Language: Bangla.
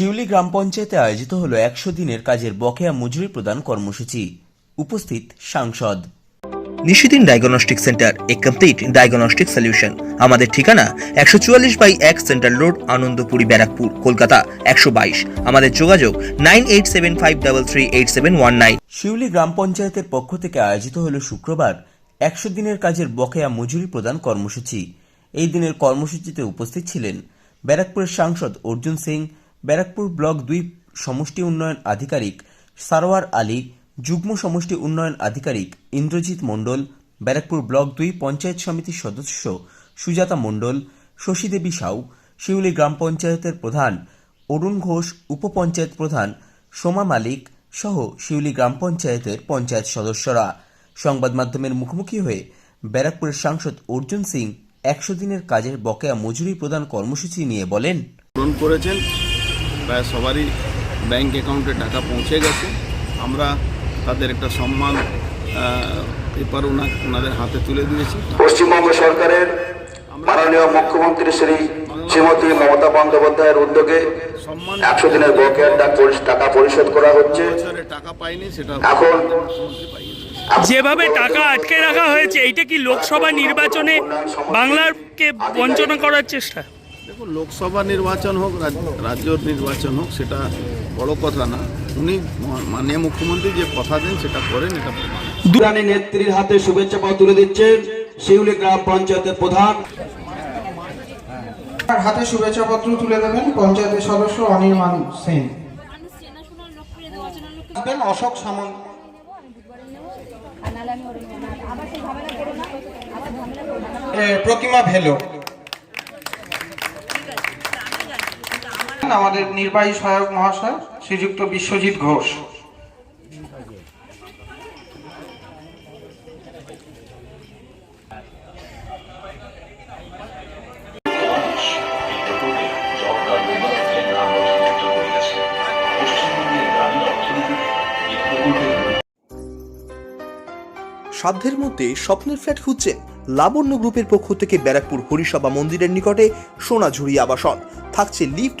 শিউলি গ্রাম পঞ্চায়েতে আয়োজিত হলো একশো দিনের কাজের বকেয়া মজুরি প্রদান কর্মসূচি। উপস্থিত সাংসদ। নিশিদিন ডায়াগনস্টিক সেন্টার এ কমপ্লিট ডায়াগনস্টিক সলিউশন। আমাদের ঠিকানা একশো চুয়াল্লিশ বাই এক সেন্ট্রাল রোড আনন্দপুরি ব্যারাকপুর কলকাতা একশো বাইশ। আমাদের যোগাযোগ nine eight seven five double three eight seven one nine. Shiuli গ্রাম পঞ্চায়েতের পক্ষ থেকে আয়োজিত হল শুক্রবার একশো দিনের কাজের বকেয়া মজুরি প্রদান কর্মসূচি। এই দিনের কর্মসূচিতে উপস্থিত ছিলেন ব্যারাকপুরের সাংসদ অর্জুন সিং ব্যারাকপুর ব্লক দুই সমষ্টি উন্নয়ন আধিকারিক সারোয়ার আলী, যুগ্ম সমষ্টি উন্নয়ন আধিকারিক ইন্দ্রজিৎ মণ্ডল, ব্যারাকপুর ব্লক দুই পঞ্চায়েত সমিতির সদস্য সুজাতা মণ্ডল, শশীদেবী সাউ, শিউলি গ্রাম পঞ্চায়েতের প্রধান অরুণ ঘোষ, উপপঞ্চায়েত প্রধান সোমা মালিক সহ শিউলি গ্রাম পঞ্চায়েতের পঞ্চায়েত সদস্যরা। সংবাদ মাধ্যমের মুখোমুখি হয়ে ব্যারাকপুরের সাংসদ অর্জুন সিং একশো দিনের কাজের বকেয়া মজুরি প্রদান কর্মসূচি নিয়ে বলেন করেছেন। প্রায় সবারই ব্যাংক অ্যাকাউন্টে টাকা পৌঁছে গেছে। আমরা তাদের একটা সম্মান পেপার ওনাদের হাতে তুলে দিয়েছি। পশ্চিমবঙ্গ সরকারের মাননীয় মুখ্যমন্ত্রী শ্রী শ্রীমতী মমতা বন্দ্যোপাধ্যায়ের উদ্যোগে সম্মান একশো দিনের বকেয়ার টাকা পরিশোধ করা হচ্ছে। টাকা পাইনি সেটা এখন। যেভাবে টাকা আটকে রাখা হয়েছে এইটা কি লোকসভা নির্বাচনে বাংলারকে বঞ্চনা করার চেষ্টা? দেখুন লোকসভা নির্বাচন হোক রাজ- রাজ্য নির্বাচন হোক সেটা বড় কথা না। উনি মাননীয় মুখ্যমন্ত্রী যে কথা দেন সেটা করেন এটা দুরানি নেত্রীর হাতে শুভেচ্ছা পাওয়া তুলে দিচ্ছেন শিউলি গ্রাম পঞ্চায়েতের প্রধান। তার হাতে শুভেচ্ছা পত্র তুলে দেবেন পঞ্চায়েতের সদস্য অনির্বাণ সেন। অশোক সামন্ত। আর নাহলে আমাদের নির্বাহী সহায়ক মহাশয় শ্রীযুক্ত বিশ্বজিৎ ঘোষ। সাধ্যের মধ্যে স্বপ্নের ফ্ল্যাট খুঁজছেন লাবণ্য গ্রুপের পক্ষ থেকে ব্যারাকপুর হরিসভা মন্দিরের নিকটে সোনাঝুরি আবাসন। থাকছে lift